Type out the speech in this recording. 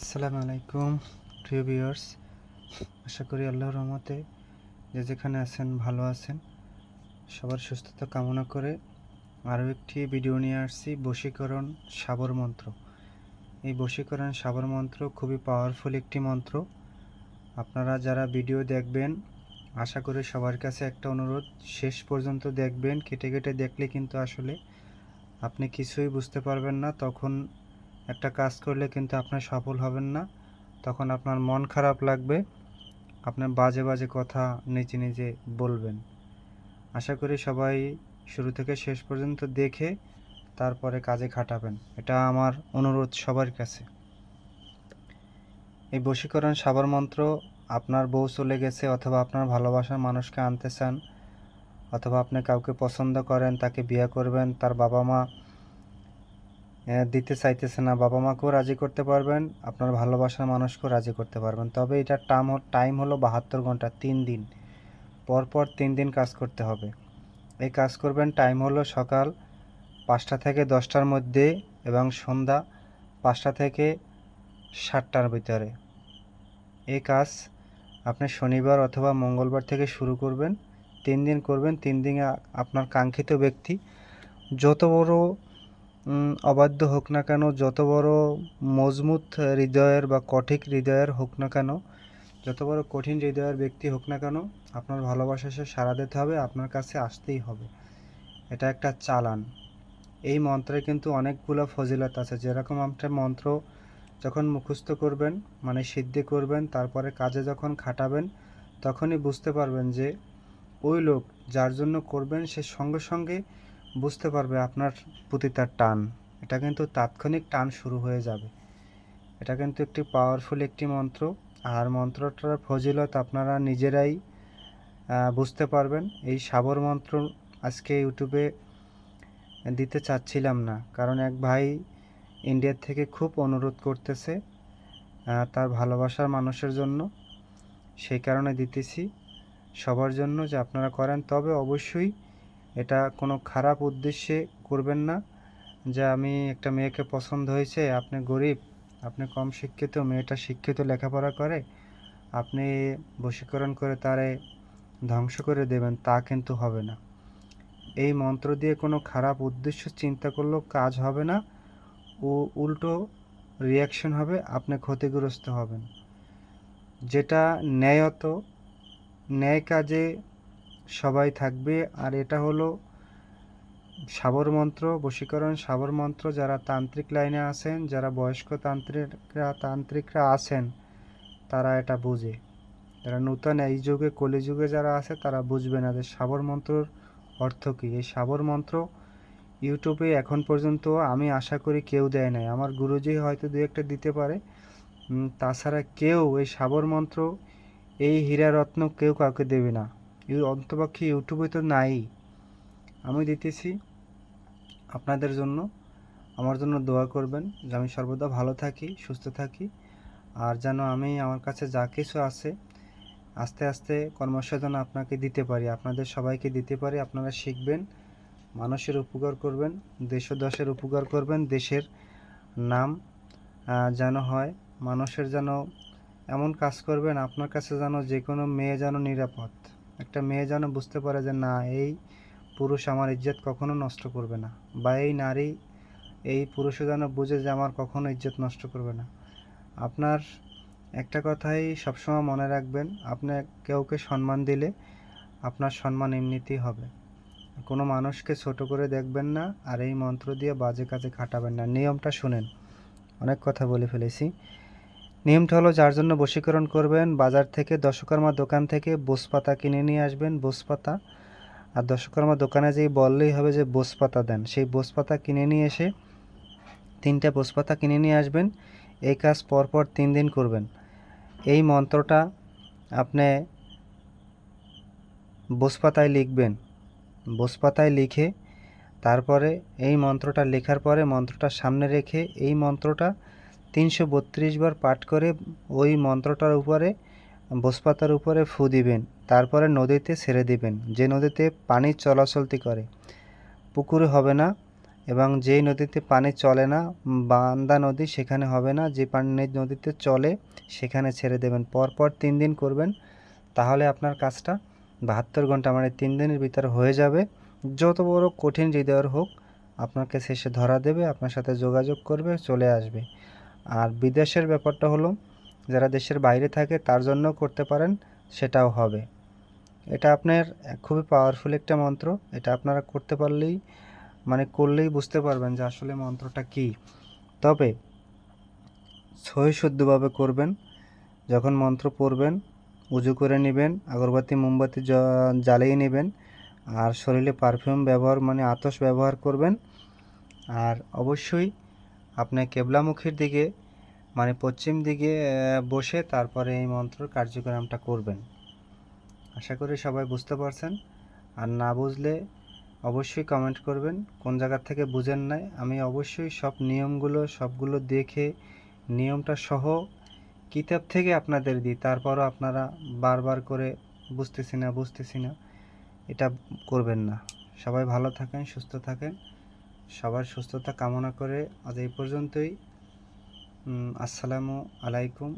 আসসালামু আলাইকুম, প্রিয় ভিউয়ার্স। আশা করি আল্লাহর রহমতে যে যেখানে আছেন, ভালো আছেন। সবার সুস্থতা কামনা করে আরও একটি ভিডিও নিয়ে আসছি, বশীকরণ সাবর মন্ত্র। এই বশীকরণ সাবর মন্ত্র খুবই পাওয়ারফুল একটি মন্ত্র। আপনারা যারা ভিডিও দেখবেন, আশা করি সবার কাছে একটা অনুরোধ, শেষ পর্যন্ত দেখবেন, কেটে কেটে দেখলে কিন্তু আসলে আপনি কিছুই বুঝতে পারবেন না, তখন একটা কাজ করলে কিন্তু আপনার সফল হবেন না। তখন আপনার মন খারাপ লাগবে। আপনার বাজে বাজে কথা নিজে নিজে বলবেন। আশা করি সবাই শুরু থেকে শেষ পর্যন্ত দেখে তারপরে কাজে খাটাবেন। এটা আমার অনুরোধ সবার কাছে। এই বশীকরণ সাবর মন্ত্র, আপনার বউ চলে গেছে অথবা আপনার ভালোবাসার মানুষকে আনতে চান, অথবা আপনি কাউকে পছন্দ করেন, তাকে বিয়ে করবেন, তার বাবা মা দিতে চাইতেছে না। বাবা মাকেও রাজি করতে পারবেন, আপনার ভালোবাসার মানুষকেও রাজি করতে পারবেন। তবে এটার টাইম টাইম হলো বাহাত্তর ঘণ্টা, তিন দিন। পর পর তিন দিন কাজ করতে হবে। এই কাজ করবেন টাইম হলো সকাল পাঁচটা থেকে দশটার মধ্যে এবং সন্ধ্যা পাঁচটা থেকে সাতটার ভিতরে। এই কাজ আপনি শনিবার অথবা মঙ্গলবার থেকে শুরু করবেন। তিন দিন করবেন, তিন দিনে আপনার কাঙ্ক্ষিত ব্যক্তি। যত বড় অবাধ্য হোক না কেন, যত বড় মজবুত হৃদয়ের বা কঠিক হৃদয়ের হোক না কেন, যত বড় কঠিন হৃদয়ের ব্যক্তি হোক না কেন, আপনার ভালোবাসা সে সাড়া দিতে হবে, আপনার কাছে আসতেই হবে। এটা একটা চালান। এই মন্ত্রে কিন্তু অনেকগুলো ফজিলত আছে। যেরকম আপনার মন্ত্র যখন মুখস্থ করবেন মানে সিদ্ধি করবেন, তারপরে কাজে যখন খাটাবেন, তখনই বুঝতে পারবেন যে ওই লোক যার জন্য করবেন, সে সঙ্গে সঙ্গে বুঝতে পারবে আপনার প্রতি তার টান। এটা কিন্তু তাৎক্ষণিক টান শুরু হয়ে যাবে। এটা কিন্তু একটি পাওয়ারফুল একটি মন্ত্র। আর মন্ত্রটার ফজিলত আপনারা নিজেরাই বুঝতে পারবেন। এই সাবর মন্ত্র আজকে ইউটিউবে দিতে চাচ্ছিলাম না। কারণ এক ভাই ইন্ডিয়ার থেকে খুব অনুরোধ করতেছে তার ভালোবাসার মানুষের জন্য। সেই কারণে দিতেছি। সবার জন্য যে আপনারা করেন, তবে অবশ্যই এটা কোনো খারাপ উদ্দেশ্যে করবেন না। যে আমি একটা মেয়েকে পছন্দ হয়েছে, আপনি গরিব, আপনি কম শিক্ষিত, মেয়েটা শিক্ষিত লেখাপড়া করে, আপনি বশীকরণ করে তারে ধ্বংস করে দেবেন, তা কিন্তু হবে না। এই মন্ত্র দিয়ে কোনো খারাপ উদ্দেশ্য চিন্তা করলেও কাজ হবে না ও উল্টো রিয়াকশন হবে, আপনি ক্ষতিগ্রস্ত হবেন। যেটা ন্যায়ত, ন্যায় কাজে সবাই থাকবে। আর এটা হলো সাবর মন্ত্র, বশীকরণ সাবর মন্ত্র। যারা তান্ত্রিক লাইনে আছেন, যারা বয়স্ক তান্ত্রিকরা তান্ত্রিকরা আছেন, তারা এটা বুঝে। যারা নূতন এই যুগে, কলিযুগে যারা আছে, তারা বুঝবে না যে সাবর মন্ত্রর অর্থ কী। এই সাবর মন্ত্র ইউটিউবে এখন পর্যন্ত আমি আশা করি কেউ দেয় নাই। আমার গুরুজি হয়তো দু একটা দিতে পারে। তাছাড়া কেউ এই সাবর মন্ত্র, এই হীরা রত্ন কেউ কাউকে দেবে না। ইউ অন্তপক্ষে ইউটিউবে তো নাই। আমি দিতেছি আপনাদের জন্য। আমার জন্য দোয়া করবেন যে আমি সর্বদা ভালো থাকি, সুস্থ থাকি। আর যেন আমি আমার কাছে যা কিছু আছে, আস্তে আস্তে কর্মসাধন আপনাকে দিতে পারি, আপনাদের সবাইকে দিতে পারি। আপনারা শিখবেন, মানুষের উপকার করবেন, দেশ দশের উপকার করবেন, দেশের নাম যেন হয়, মানুষের যেন এমন কাজ করবেন, আপনার কাছে যেন যে কোনো মেয়ে যেন নিরাপদ। একটা মেয়ে যেন বুঝতে পারে যে, না, এই পুরুষ আমার ইজ্জত কখনো নষ্ট করবে না বা এই নারী, এই পুরুষও যেন বুঝে যে আমার কখনো ইজ্জত নষ্ট করবে না। আপনার একটা কথাই সবসময় মনে রাখবেন, আপনি কেউকে সম্মান দিলে আপনার সম্মান এমনিতেই হবে। কোনো মানুষকে ছোট করে দেখবেন না আর এই মন্ত্র দিয়ে বাজে কাজে খাটাবেন না। নিয়মটা শুনেন। অনেক কথা বলে ফেলেছি। নিয়মটা হলো যার জন্য বশীকরণ করবেন, বাজার থেকে দশকর্মা দোকান থেকে বোসপাতা কিনে নিয়ে আসবেন, বোসপাতা। আর দশকর্মা দোকানে যেই বললেই হবে যে বোসপাতা দেন, সেই বোসপাতা কিনে নিয়ে এসে তিনটা বোসপাতা কিনে নিয়ে আসবেন, এই কাজ পরপর তিন দিন করবেন। এই মন্ত্রটা আপনি বোসপাতায় লিখবেন। বোসপাতায় লিখে তারপরে এই মন্ত্রটা লেখার পরে মন্ত্রটা সামনে রেখে এই মন্ত্রটা তিনশো বত্রিশ বার পাঠ করে ওই মন্ত্রটার উপরে, বোসপাতার উপরে ফু দিবেন, তারপরে নদীতে ছেড়ে দিবেন, যে নদীতে পানি চলাচলতি করে। পুকুরে হবে না, এবং যেই নদীতে পানি চলে না, বান্দা নদী সেখানে হবে না, যে পানি নদীতে চলে, সেখানে ছেড়ে দেবেন। পরপর তিন দিন করবেন, তাহলে আপনার কাজটা বাহাত্তর ঘণ্টা মানে তিন দিনের ভিতরে হয়ে যাবে। যত বড় কঠিন হৃদয়ের হোক, আপনাকে শেষে ধরা দেবে, আপনার সাথে যোগাযোগ করবে, চলে আসবে। আর বিদেশের ব্যাপারটা হলো, যারা দেশের বাইরে থাকে তার জন্য করতে পারেন, সেটাও হবে। এটা আপনার খুবই পাওয়ারফুল একটা মন্ত্র। এটা আপনারা করতে পারলেই মানে করলেই বুঝতে পারবেন যে আসলে মন্ত্রটা কী। তবে সহি শুদ্ধভাবে করবেন, যখন মন্ত্র পড়বেন, উজু করে নেবেন, আগরবাতি, মোমবাতি জ্বালিয়ে নেবেন, আর শরীরে পারফিউম ব্যবহার মানে আতস ব্যবহার করবেন, আর অবশ্যই আপনি কেবলামুখীর দিকে মানে পশ্চিম দিকে বসে তারপরে এই মন্ত্র কার্যক্রমটা করবেন। আশা করি সবাই বুঝতে পারছেন। আর না বুঝলে অবশ্যই কমেন্ট করবেন। কোন জায়গা থেকে বুঝেন নাই, আমি অবশ্যই সব নিয়মগুলো, সবগুলো দেখে নিয়মটা সহ কিতাব থেকে আপনাদের দিই। তারপরও আপনারা বারবার করে বুঝতেছি না বুঝতেছি না, এটা করবেন না। সবাই ভালো থাকেন, সুস্থ থাকেন। সবার সুস্থতা কামনা করে আজ এই পর্যন্তই। আসসালামু আলাইকুম।